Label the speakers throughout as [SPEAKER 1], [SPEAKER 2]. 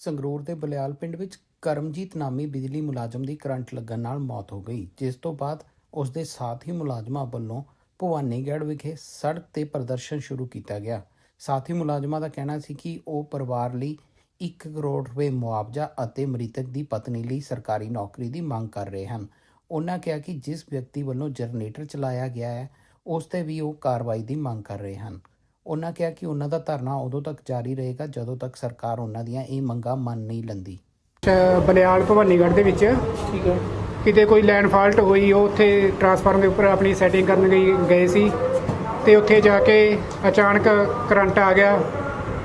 [SPEAKER 1] ਸੰਗਰੂਰ ਦੇ ਬਲਿਆਲ ਪਿੰਡ ਵਿੱਚ ਕਰਮਜੀਤ ਨਾਮੀ ਬਿਜਲੀ ਮੁਲਾਜ਼ਮ ਦੀ ਕਰੰਟ ਲੱਗਣ ਨਾਲ ਮੌਤ ਹੋ ਗਈ, ਜਿਸ ਤੋਂ ਬਾਅਦ ਉਸ ਦੇ ਸਾਥੀ ਮੁਲਾਜ਼ਮਾਂ ਵੱਲੋਂ ਭਵਾਨੀਗੜ੍ਹ ਵਿਖੇ ਸੜਕ ਤੇ ਪ੍ਰਦਰਸ਼ਨ ਸ਼ੁਰੂ ਕੀਤਾ ਗਿਆ। ਸਾਥੀ ਮੁਲਾਜ਼ਮਾਂ ਦਾ ਕਹਿਣਾ ਸੀ ਕਿ ਉਹ ਪਰਿਵਾਰ ਲਈ 1 ਕਰੋੜ ਰੁਪਏ ਮੁਆਵਜ਼ਾ ਅਤੇ ਮ੍ਰਿਤਕ ਦੀ ਪਤਨੀ ਲਈ ਸਰਕਾਰੀ ਨੌਕਰੀ ਦੀ ਮੰਗ ਕਰ ਰਹੇ ਹਨ। ਉਹਨਾਂ ਕਿਹਾ ਕਿ ਜਿਸ ਵਿਅਕਤੀ ਵੱਲੋਂ ਜਨਰੇਟਰ ਚਲਾਇਆ ਗਿਆ ਹੈ, ਉਸ ਤੇ ਵੀ ਉਹ ਕਾਰਵਾਈ ਦੀ ਮੰਗ ਕਰ ਰਹੇ ਹਨ। ਉਹਨਾਂ ਕਿਹਾ ਕਿ ਉਹਨਾਂ ਦਾ ਧਰਨਾ ਉਦੋਂ ਤੱਕ ਜਾਰੀ ਰਹੇਗਾ ਜਦੋਂ ਤੱਕ ਸਰਕਾਰ ਉਹਨਾਂ ਦੀਆਂ ਇਹ ਮੰਗਾਂ ਮੰਨ ਨਹੀਂ ਲੈਂਦੀ।
[SPEAKER 2] ਬਲਿਆਲ ਭਵਾਨੀਗੜ੍ਹ ਦੇ ਵਿੱਚ?
[SPEAKER 1] ਠੀਕ ਹੈ।
[SPEAKER 2] ਕਿਤੇ ਕੋਈ ਲੈਂਡ ਫਾਲਟ ਹੋਈ ਉਹ ਉੱਥੇ ਟਰਾਂਸਫਾਰਮਰ ਦੇ ਉੱਪਰ ਆਪਣੀ ਸੈਟਿੰਗ ਕਰਨ ਗਈ ਗਏ ਸੀ ਤੇ ਉੱਥੇ ਜਾ ਕੇ ਅਚਾਨਕ ਕਰੰਟ ਆ ਗਿਆ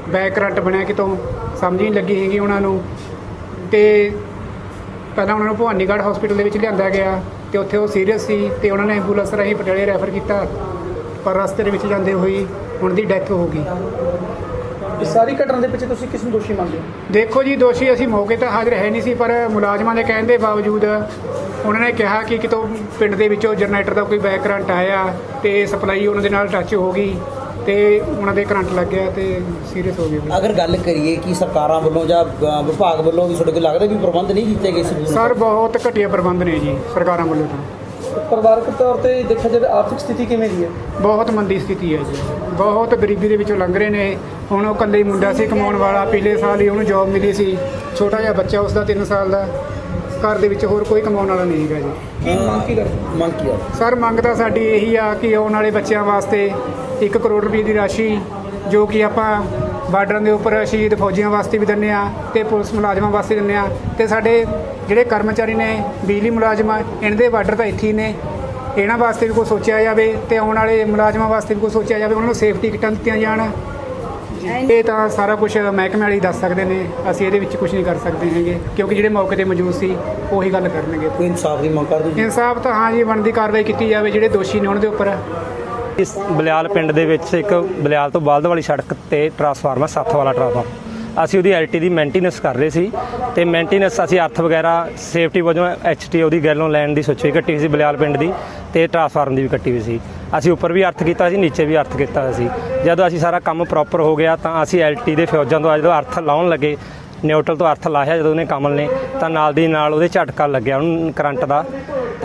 [SPEAKER 2] ਬੈਕ ਕਰੰਟ ਬਣਿਆ ਕਿਤੋਂ ਸਮਝ ਨਹੀਂ ਲੱਗੀ ਹੈਗੀ ਉਹਨਾਂ ਨੂੰ ਤੇ ਪਹਿਲਾਂ ਉਹਨਾਂ ਨੂੰ ਭਵਾਨੀਗੜ੍ਹ ਹਸਪੀਟਲ ਦੇ ਵਿੱਚ ਲਿਆਂਦਾ ਗਿਆ ਤੇ ਉੱਥੇ ਉਹ ਸੀਰੀਅਸ ਸੀ ਤੇ ਉਹਨਾਂ ਨੇ ਐਂਬੂਲੈਂਸ ਰਾਹੀਂ ਪਟਿਆਲੇ ਰੈਫਰ ਕੀਤਾ ਪਰ ਰਸਤੇ ਦੇ ਵਿੱਚ ਜਾਂਦੇ ਹੋਈ ਉਹਨਾਂ ਦੀ ਡੈਥ ਹੋ ਗਈ।
[SPEAKER 3] ਇਸ ਸਾਰੀ ਘਟਨਾ ਦੇ ਪਿੱਛੇ ਤੁਸੀਂ ਕਿਸ ਨੂੰ ਦੋਸ਼ੀ ਮੰਨਦੇ ਹੋ?
[SPEAKER 2] ਦੇਖੋ ਜੀ ਦੋਸ਼ੀ ਅਸੀਂ ਮੌਕੇ ਤੇ ਹਾਜ਼ਰ ਹੈ ਨਹੀਂ ਸੀ ਪਰ ਮੁਲਾਜ਼ਮਾਂ ਦੇ ਕਹਿਣ ਦੇ ਬਾਵਜੂਦ ਉਹਨਾਂ ਨੇ ਕਿਹਾ ਕਿ ਕਿਤੋਂ ਪਿੰਡ ਦੇ ਵਿੱਚੋਂ ਜਨਰੇਟਰ ਦਾ ਕੋਈ ਬੈਕ ਕਰੰਟ ਆਇਆ ਤੇ ਸਪਲਾਈ ਉਹਨਾਂ ਦੇ ਨਾਲ ਟੱਚ ਹੋ ਗਈ ਤੇ ਉਹਨਾਂ ਦੇ ਕਰੰਟ ਲੱਗ ਗਿਆ ਤੇ ਸੀਰੀਅਸ ਹੋ ਗਏ
[SPEAKER 4] ਅਗਰ ਗੱਲ ਕਰੀਏ ਕਿ ਸਰਕਾਰਾਂ ਵੱਲੋਂ ਜਾਂ ਅ, ਵਿਭਾਗ ਵੱਲੋਂ ਵੀ ਤੁਹਾਡੇ ਕੋਲ ਲੱਗਦਾ ਵੀ ਪ੍ਰਬੰਧ ਨਹੀਂ ਕੀਤੇ ਗਏ ਸੀ?
[SPEAKER 2] ਸਰ ਬਹੁਤ ਘਟੀਆ ਪ੍ਰਬੰਧ ਨੇ ਜੀ ਸਰਕਾਰਾਂ ਵੱਲੋਂ ਤਾਂ।
[SPEAKER 3] ਪਰਿਵਾਰਕ ਤੌਰ ਤੇ ਦੇਖਿਆ ਜਾਵੇ ਆਰਥਿਕ ਸਥਿਤੀ ਕਿਵੇਂ ਦੀ ਹੈ?
[SPEAKER 2] ਬਹੁਤ ਮੰਦੀ ਸਥਿਤੀ ਹੈ ਜੀ। ਬਹੁਤ ਗਰੀਬੀ ਦੇ ਵਿੱਚੋਂ ਲੰਘ ਰਹੇ ਨੇ। ਹੁਣ ਉਹ ਇਕੱਲੇ ਹੀ ਮੁੰਡਾ ਸੀ ਕਮਾਉਣ ਵਾਲਾ ਪਿਛਲੇ ਸਾਲ ਹੀ ਉਹਨੂੰ ਜੌਬ ਮਿਲੀ ਸੀ। ਛੋਟਾ ਜਿਹਾ ਬੱਚਾ ਉਸਦਾ 3 ਸਾਲ ਦਾ। ਘਰ ਦੇ ਵਿੱਚ ਹੋਰ ਕੋਈ ਕਮਾਉਣ ਵਾਲਾ ਨਹੀਂ ਹੈਗਾ ਜੀ।
[SPEAKER 3] ਕੀ ਮੰਗ ਕੀ ਕਰਦੇ?
[SPEAKER 4] ਮੰਗ ਕੀ ਆ?
[SPEAKER 2] ਸਰ ਮੰਗ ਤਾਂ ਸਾਡੀ ਇਹੀ ਆ ਕਿ ਆਉਣ ਵਾਲੇ ਬੱਚਿਆਂ ਵਾਸਤੇ 1 ਕਰੋੜ ਰੁਪਏ ਦੀ ਰਾਸ਼ੀ ਜੋ ਕਿ ਆਪਾਂ ਬਾਰਡਰਾਂ ਦੇ ਉੱਪਰ ਸ਼ਹੀਦ ਫੌਜੀਆਂ ਵਾਸਤੇ ਵੀ ਦਿੰਦੇ ਆ ਤੇ ਪੁਲਿਸ ਮੁਲਾਜ਼ਮਾਂ ਵਾਸਤੇ ਦਿੰਦੇ ਆ ਤੇ ਸਾਡੇ ਜਿਹੜੇ ਕਰਮਚਾਰੀ ਨੇ ਬਿਜਲੀ ਮੁਲਾਜ਼ਮ ਇਹਨਾਂ ਦੇ ਬਾਰਡਰ ਤਾਂ ਇੱਥੇ ਹੀ ਨੇ। ਇਹਨਾਂ ਵਾਸਤੇ ਵੀ ਕੋਈ ਸੋਚਿਆ ਜਾਵੇ ਤੇ ਆਉਣ ਵਾਲੇ ਮੁਲਾਜ਼ਮਾਂ ਵਾਸਤੇ ਵੀ ਕੋਈ ਸੋਚਿਆ ਜਾਵੇ ਉਹਨਾਂ ਨੂੰ ਸੇਫਟੀ ਕਿੱਟਾਂ ਦਿੱਤੀਆਂ ਜਾਣ। ਇਹ ਤਾਂ ਸਾਰਾ ਕੁਝ ਮਹਿਕਮੇ ਵਾਲੇ ਦੱਸ ਸਕਦੇ ਨੇ ਅਸੀਂ ਇਹਦੇ ਵਿੱਚ ਕੁਝ ਨਹੀਂ ਕਰ ਸਕਦੇ ਹੈਗੇ ਕਿਉਂਕਿ ਜਿਹੜੇ ਮੌਕੇ ਤੇ ਮੌਜੂਦ ਸੀ ਉਹੀ ਗੱਲ ਕਰਨਗੇ।
[SPEAKER 4] ਕੋਈ ਇਨਸਾਫ ਦੀ ਮੰਗ ਕਰਦੇ
[SPEAKER 2] ਇਨਸਾਫ ਤਾਂ ਹਾਂ ਜੀ ਬਣਦੀ ਕਾਰਵਾਈ ਕੀਤੀ ਜਾਵੇ ਜਿਹੜੇ ਦੋਸ਼ੀ ਨੇ ਉਹਨਾਂ ਦੇ ਉੱਪਰ।
[SPEAKER 5] ਇਸ ਬਲਿਆਲ ਪਿੰਡ ਦੇ ਵਿੱਚ ਇੱਕ ਬਲਿਆਲ ਤੋਂ ਬਲਦ ਵਾਲੀ ਸੜਕ ਤੇ ਟਰਾਂਸਫਾਰਮਰ ਸੱਤ ਵਾਲਾ ਟਰਾਂਸਫਾਰਮਰ। ਅਸੀਂ ਉਹਦੀ ਐਲਟੀ ਦੀ ਮੇਨਟੇਨੈਂਸ ਕਰ ਰਹੇ ਸੀ ਤੇ ਮੇਨਟੇਨੈਂਸ ਅਸੀਂ ਅਰਥ ਵਗੈਰਾ ਸੇਫਟੀ ਵਜੋਂ ਐਚਟੀ ਉਹਦੀ ਗੈਲੋਂ ਲੈਣ ਦੀ ਸੋਚੀ ਕੱਟੀ ਹੋਈ ਸੀ ਬਲਿਆਲ ਪਿੰਡ ਦੀ ਤੇ ਟਰਾਂਸਫਾਰਮ ਦੀ ਵੀ ਕੱਟੀ ਹੋਈ ਸੀ। ਅਸੀਂ ਉੱਪਰ ਵੀ ਅਰਥ ਕੀਤਾ ਸੀ, ਨੀਚੇ ਵੀ ਅਰਥ ਕੀਤਾ ਸੀ। ਜਦੋਂ ਅਸੀਂ ਸਾਰਾ ਕੰਮ ਪ੍ਰੋਪਰ ਹੋ ਗਿਆ ਤਾਂ ਅਸੀਂ ਐਲਟੀ ਦੇ ਫਿਊਜ਼ਾਂ ਤੋਂ ਜਦੋਂ ਅਰਥ ਲਾਉਣ ਲੱਗੇ ਨਿਊਟਰਲ ਤੋਂ ਅਰਥ ਲਾਇਆ ਜਦੋਂ ਉਹਨੇ ਕਮਲ ਨੇ, ਤਾਂ ਨਾਲ ਦੀ ਨਾਲ ਉਹਦੇ ਝਟਕਾ ਲੱਗਿਆ ਉਹਨੂੰ ਕਰੰਟ ਦਾ।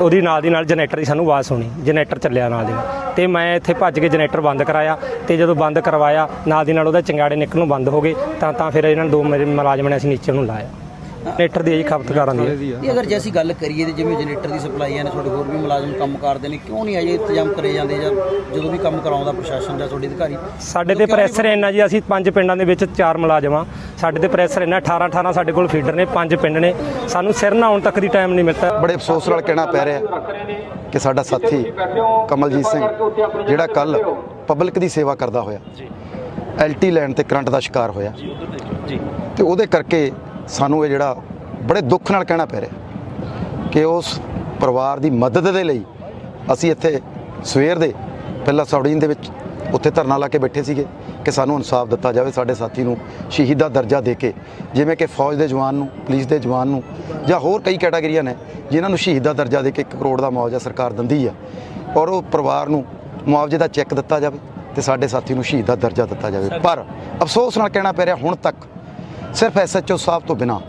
[SPEAKER 5] ਉਹਦੀ ਨਾਲ ਦੀ ਨਾਲ ਜਨਰੇਟਰ ਦੀ ਸਾਨੂੰ ਆਵਾਜ਼ ਸੁਣੀ, ਜਨਰੇਟਰ ਚੱਲਿਆ ਨਾਲ ਦੀ ਨਾਲ। ਤੇ ਮੈਂ ਇੱਥੇ ਭੱਜ ਕੇ ਜਨਰੇਟਰ ਬੰਦ ਕਰਾਇਆ ਤੇ ਜਦੋਂ ਬੰਦ ਕਰਵਾਇਆ, ਨਾਲ ਦੀ ਨਾਲ ਉਹਦਾ ਚੰਗਾੜੇ ਨਿਕਲਣੋਂ ਬੰਦ ਹੋ ਗਏ, ਤਾਂ ਤਾਂ ਫਿਰ ਇਹਨਾਂ ਨੇ ਦੋ ਮੇਰੇ ਮੁਲਾਜ਼ਮ ਨੇ ਅਸੀਂ ਨੀਚੇ ਨੂੰ ਲਾਇਆ ਜਨਰੇਟਰ ਦੀ ਹੈ ਜੀ ਖਪਤਕਾਰਾਂ ਦੀ ਹੈ।
[SPEAKER 4] ਇਹ ਅਗਰ ਜੇ ਅਸੀਂ ਗੱਲ ਕਰੀਏ ਤੇ ਜਿਵੇਂ ਜਨਰੇਟਰ ਦੀ ਸਪਲਾਈ ਹੈ ਨੇ ਤੁਹਾਡੇ ਹੋਰ ਵੀ ਮੁਲਾਜ਼ਮ ਕੰਮ ਕਰਦੇ ਨੇ ਕਿਉਂ ਨਹੀਂ ਅਜੇ ਇੰਤਜ਼ਾਮ ਕਰੇ ਜਾਂਦੇ ਜਾਂ ਜਦੋਂ ਵੀ ਕੰਮ ਕਰਾਉਂਦਾ ਪ੍ਰਸ਼ਾਸਨ ਜਾਂ ਤੁਹਾਡੇ ਅਧਿਕਾਰੀ?
[SPEAKER 5] ਸਾਡੇ ਤੇ ਪ੍ਰੈਸ਼ਰ ਇੰਨਾ ਜੀ ਅਸੀਂ ਪੰਜ ਪਿੰਡਾਂ ਦੇ ਵਿੱਚ ਚਾਰ ਮੁਲਾਜ਼ਮ ਆ ਸਾਡੇ ਤੇ ਪ੍ਰੈਸ਼ਰ ਇੰਨਾ 18 18 ਸਾਡੇ ਕੋਲ ਫੀਡਰ ਨੇ ਪੰਜ ਪਿੰਡ ਨੇ। ਸਾਨੂੰ ਸਿਰ ਨਹਾਉਣ ਤੱਕ ਦੀ ਟਾਈਮ ਨਹੀਂ ਮਿਲਦਾ।
[SPEAKER 6] ਬੜੇ ਅਫਸੋਸ ਨਾਲ ਕਹਿਣਾ ਪੈ ਰਿਹਾ ਕਿ ਸਾਡਾ ਸਾਥੀ ਕਮਲਜੀਤ ਸਿੰਘ ਜਿਹੜਾ ਕੱਲ ਪਬਲਿਕ ਦੀ ਸੇਵਾ ਕਰਦਾ ਹੋਇਆ ਐਲਟੀ ਲੈਣ ਤੇ ਕਰੰਟ ਦਾ ਸ਼ਿਕਾਰ ਹੋਇਆ। ਤੇ ਉਹਦੇ ਕਰਕੇ ਸਾਨੂੰ ਇਹ ਜਿਹੜਾ ਬੜੇ ਦੁੱਖ ਨਾਲ ਕਹਿਣਾ ਪੈ ਰਿਹਾ ਕਿ ਉਸ ਪਰਿਵਾਰ ਦੀ ਮਦਦ ਦੇ ਲਈ ਅਸੀਂ ਇੱਥੇ ਸਵੇਰ ਦੇ ਪਹਿਲਾਂ ਸੌੜੀਨ ਦੇ ਵਿੱਚ ਉੱਥੇ ਧਰਨਾ ਲਾ ਕੇ ਬੈਠੇ ਸੀਗੇ ਕਿ ਸਾਨੂੰ ਇਨਸਾਫ ਦਿੱਤਾ ਜਾਵੇ, ਸਾਡੇ ਸਾਥੀ ਨੂੰ ਸ਼ਹੀਦ ਦਾ ਦਰਜਾ ਦੇ ਕੇ, ਜਿਵੇਂ ਕਿ ਫੌਜ ਦੇ ਜਵਾਨ ਨੂੰ, ਪੁਲਿਸ ਦੇ ਜਵਾਨ ਨੂੰ, ਜਾਂ ਹੋਰ ਕਈ ਕੈਟਾਗਰੀਆਂ ਨੇ ਜਿਨ੍ਹਾਂ ਨੂੰ ਸ਼ਹੀਦ ਦਾ ਦਰਜਾ ਦੇ ਕੇ 1 ਕਰੋੜ ਦਾ ਮੁਆਵਜ਼ਾ ਸਰਕਾਰ ਦਿੰਦੀ ਆ ਔਰ ਉਹ ਪਰਿਵਾਰ ਨੂੰ ਮੁਆਵਜ਼ੇ ਦਾ ਚੈੱਕ ਦਿੱਤਾ ਜਾਵੇ ਤੇ ਸਾਡੇ ਸਾਥੀ ਨੂੰ ਸ਼ਹੀਦ ਦਾ ਦਰਜਾ ਦਿੱਤਾ ਜਾਵੇ। ਪਰ ਅਫਸੋਸ ਨਾਲ ਕਹਿਣਾ ਪੈ ਰਿਹਾ ਹੁਣ ਤੱਕ ਸਿਰਫ ਐਸਐਚਓ ਸਾਹਿਬ ਤੋਂ ਬਿਨਾ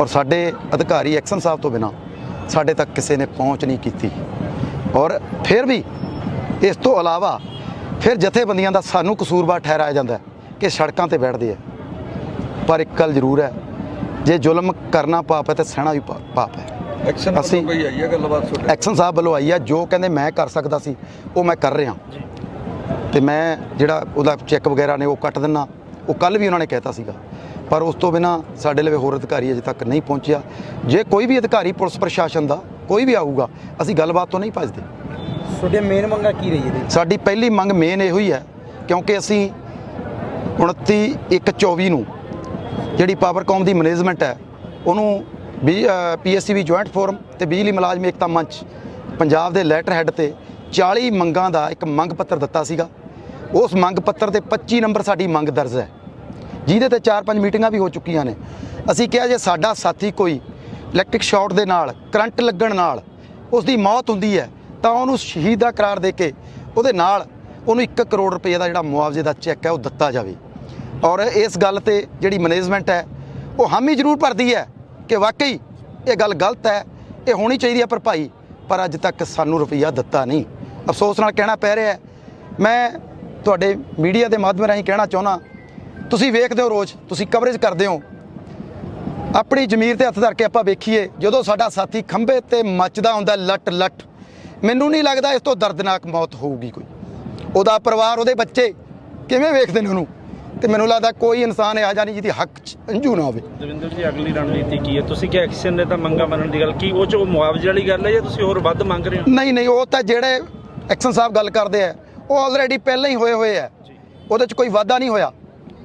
[SPEAKER 6] ਔਰ ਸਾਡੇ ਅਧਿਕਾਰੀ ਐਕਸ਼ਨ ਸਾਹਿਬ ਤੋਂ ਬਿਨਾ ਸਾਡੇ ਤੱਕ ਕਿਸੇ ਨੇ ਪਹੁੰਚ ਨਹੀਂ ਕੀਤੀ। ਔਰ ਫਿਰ ਵੀ ਇਸ ਤੋਂ ਇਲਾਵਾ ਫਿਰ ਜਥੇਬੰਦੀਆਂ ਦਾ ਸਾਨੂੰ ਕਸੂਰਵਾਰ ਠਹਿਰਾਇਆ ਜਾਂਦਾ ਹੈ ਕਿ ਸੜਕਾਂ ਤੇ ਬੈਠਦੇ ਆ। ਪਰ ਇੱਕ ਗੱਲ ਜ਼ਰੂਰ ਹੈ ਜੇ ਜ਼ੁਲਮ ਕਰਨਾ ਪਾਪ ਹੈ ਤੇ ਸਹਿਣਾ ਵੀ ਪਾਪ ਹੈ।
[SPEAKER 7] ਐਕਸ਼ਨ
[SPEAKER 6] ਅਸੀਂ-
[SPEAKER 7] ਅਸੀਂ ਕੋਈ ਆਈ ਹੈ ਗੱਲਬਾਤ ਤੁਹਾਡੇ
[SPEAKER 6] ਐਕਸ਼ਨ ਸਾਹਿਬ ਵੱਲੋਂ ਆਈ ਆ ਜੋ ਕਹਿੰਦੇ ਮੈਂ ਕਰ ਸਕਦਾ ਸੀ ਉਹ ਮੈਂ ਕਰ ਰਿਹਾ। ਤੇ ਮੈਂ ਜਿਹੜਾ ਉਹਦਾ ਚੈੱਕ ਵਗੈਰਾ ਨੇ ਉਹ ਕੱਟ ਦਿੰਨਾ। ਉਹ ਕੱਲ ਵੀ ਉਹਨਾਂ ਨੇ ਕਹਿਤਾ ਸੀਗਾ। ਪਰ ਉਸ ਤੋਂ ਬਿਨਾ ਸਾਡੇ ਲਵੇ ਹੋਰ ਅਧਿਕਾਰੀ ਅਜੇ ਤੱਕ ਨਹੀਂ ਪਹੁੰਚਿਆ। ਜੇ ਕੋਈ ਵੀ ਅਧਿਕਾਰੀ ਪੁਲਿਸ ਪ੍ਰਸ਼ਾਸਨ ਦਾ ਕੋਈ ਵੀ ਆਊਗਾ ਅਸੀਂ ਗੱਲਬਾਤ ਤੋਂ ਨਹੀਂ ਭੱਜਦੇ।
[SPEAKER 4] ਤੁਹਾਡੀਆਂ ਮੇਨ ਮੰਗਾਂ ਕੀ ਰਹੀ ਇਹਦੇ?
[SPEAKER 6] ਸਾਡੀ ਪਹਿਲੀ ਮੰਗ ਮੇਨ ਇਹੋ ਹੀ ਹੈ ਕਿਉਂਕਿ ਅਸੀਂ 29 1 24 ਨੂੰ ਜਿਹੜੀ ਪਾਵਰਕਾਮ ਦੀ ਮੈਨੇਜਮੈਂਟ ਹੈ ਉਹਨੂੰ ਵੀ ਪੀਐਸਸੀਬੀ ਜੁਆਇੰਟ ਫੋਰਮ ਤੇ ਬਿਜਲੀ ਮੁਲਾਜ਼ਮ ਏਕਤਾ ਮੰਚ ਪੰਜਾਬ ਦੇ ਲੈਟਰ ਹੈੱਡ ਤੇ 40 ਮੰਗਾਂ ਦਾ ਇੱਕ ਮੰਗ ਪੱਤਰ ਦਿੱਤਾ ਸੀਗਾ। ਉਸ ਮੰਗ ਪੱਤਰ ਤੇ 25 ਨੰਬਰ ਸਾਡੀ ਮੰਗ ਦਰਜ ਹੈ। ਜਿਹਦੇ ਤੇ 4-5 ਮੀਟਿੰਗਾਂ ਵੀ ਹੋ ਚੁੱਕੀਆਂ ਨੇ। ਅਸੀਂ ਕਿਹਾ ਜੇ ਸਾਡਾ ਸਾਥੀ ਕੋਈ ਇਲੈਕਟ੍ਰਿਕ ਸ਼ਾਰਟ ਦੇ ਨਾਲ, ਕਰੰਟ ਲੱਗਣ ਨਾਲ ਉਸ ਦੀ ਮੌਤ ਹੁੰਦੀ ਹੈ, ਤਾਂ ਉਹਨੂੰ ਸ਼ਹੀਦ ਦਾ ਕਰਾਰ ਦੇ ਕੇ ਉਹਦੇ ਨਾਲ ਉਹਨੂੰ 1 ਕਰੋੜ ਰੁਪਏ ਦਾ ਜਿਹੜਾ ਮੁਆਵਜ਼ੇ ਦਾ ਚੈੱਕ ਹੈ, ਉਹ ਦਿੱਤਾ ਜਾਵੇ। ਔਰ ਇਸ ਗੱਲ ਤੇ ਜਿਹੜੀ ਮੈਨੇਜਮੈਂਟ ਹੈ, ਉਹ ਹਾਮੀ ਜ਼ਰੂਰ ਭਰਦੀ ਹੈ ਕਿ ਵਾਕਈ ਇਹ ਗੱਲ ਗਲਤ ਹੈ, ਇਹ ਹੋਣੀ ਚਾਹੀਦੀ ਹੈ ਭਰਪਾਈ ਪਰ ਅੱਜ ਤੱਕ ਸਾਨੂੰ ਰੁਪਈਆ ਦਿੱਤਾ ਨਹੀਂ। ਅਫਸੋਸ ਨਾਲ ਕਹਿਣਾ ਪੈ ਰਿਹਾ ਮੈਂ ਤੁਹਾਡੇ ਮੀਡੀਆ ਦੇ ਮਾਧਿਅਮ ਰਾਹੀਂ ਕਹਿਣਾ ਚਾਹੁੰਦਾ ਤੁਸੀਂ ਵੇਖਦੇ ਹੋ ਰੋਜ਼ ਤੁਸੀਂ ਕਵਰੇਜ ਕਰਦੇ ਹੋ। ਆਪਣੀ ਜ਼ਮੀਰ ਤੇ ਹੱਥ ਧਰ ਕੇ ਆਪਾਂ ਵੇਖੀਏ ਜਦੋਂ ਸਾਡਾ ਸਾਥੀ ਖੰਭੇ ਤੇ ਮੱਚਦਾ ਹੁੰਦਾ ਲੱਟ ਲੱਟ ਮੈਨੂੰ ਨਹੀਂ ਲੱਗਦਾ ਇਸ ਤੋਂ ਦਰਦਨਾਕ ਮੌਤ ਹੋਊਗੀ ਕੋਈ। ਉਹਦਾ ਪਰਿਵਾਰ ਉਹਦੇ ਬੱਚੇ ਕਿਵੇਂ ਵੇਖਦੇ ਨੇ ਉਹਨੂੰ? ਤੇ ਮੈਨੂੰ ਲੱਗਦਾ ਕੋਈ ਇਨਸਾਨ ਇਹੋ ਜਿਹਾ ਨਹੀਂ ਜਿਹਦੀ ਹੱਕ 'ਚ ਅੰਜੂ ਨਾ ਹੋਵੇ।
[SPEAKER 7] ਦਵਿੰਦਰ ਜੀ ਅਗਲੀ ਰਣਨੀਤੀ ਕੀ ਹੈ? ਤੁਸੀਂ ਕਿ ਐਕਸ਼ਨ ਨੇ ਤਾਂ ਮੰਗਾ ਮੰਨਣ ਦੀ ਗੱਲ ਕੀ ਉਹ ਚ ਉਹ ਮੁਆਵਜ਼ੇ ਵਾਲੀ ਗੱਲ ਹੈ ਜਾਂ ਤੁਸੀਂ ਹੋਰ ਵੱਧ ਮੰਗ ਰਹੇ ਹੋ?
[SPEAKER 6] ਨਹੀਂ ਨਹੀਂ ਉਹ ਤਾਂ ਜਿਹੜੇ ਐਕਸ਼ਨ ਸਾਹਿਬ ਗੱਲ ਕਰਦੇ ਆ ਉਹ ਆਲਰੇਡੀ ਪਹਿਲਾਂ ਹੀ ਹੋਏ ਹੋਏ ਆ। ਉਹਦੇ 'ਚ ਕੋਈ ਵਾਧਾ ਨਹੀਂ ਹੋਇਆ।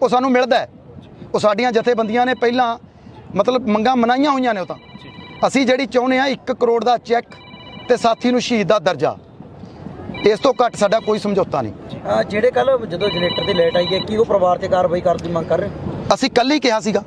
[SPEAKER 6] ਉਹ ਸਾਨੂੰ ਮਿਲਦਾ ਹੈ। ਉਹ ਸਾਡੀਆਂ ਜਥੇਬੰਦੀਆਂ ਨੇ ਪਹਿਲਾਂ ਮਤਲਬ ਮੰਗਾਂ ਮਨਾਈਆਂ ਹੋਈਆਂ ਨੇ ਉਹ ਤਾਂ। ਅਸੀਂ ਜਿਹੜੀ ਚਾਹੁੰਦੇ ਆ 1 ਕਰੋੜ ਦਾ ਚੈੱਕ ਤੇ ਸਾਥੀ ਨੂੰ ਸ਼ਹੀਦ ਦਾ ਦਰਜਾ। ਇਸ ਤੋਂ ਘੱਟ ਸਾਡਾ ਕੋਈ ਸਮਝੌਤਾ ਨਹੀਂ।
[SPEAKER 4] ਜਿਹੜੇ ਕੱਲ ਜਦੋਂ ਜਨਰੇਟਰ ਤੇ ਲੇਟ ਆਈ ਹੈ ਕੀ ਉਹ ਪਰਿਵਾਰ ਤੇ ਕਾਰਵਾਈ ਕਰਨ ਦੀ ਮੰਗ ਕਰ ਰਹੇ?
[SPEAKER 6] ਅਸੀਂ ਕੱਲ ਹੀ ਕਿਹਾ ਸੀਗਾ।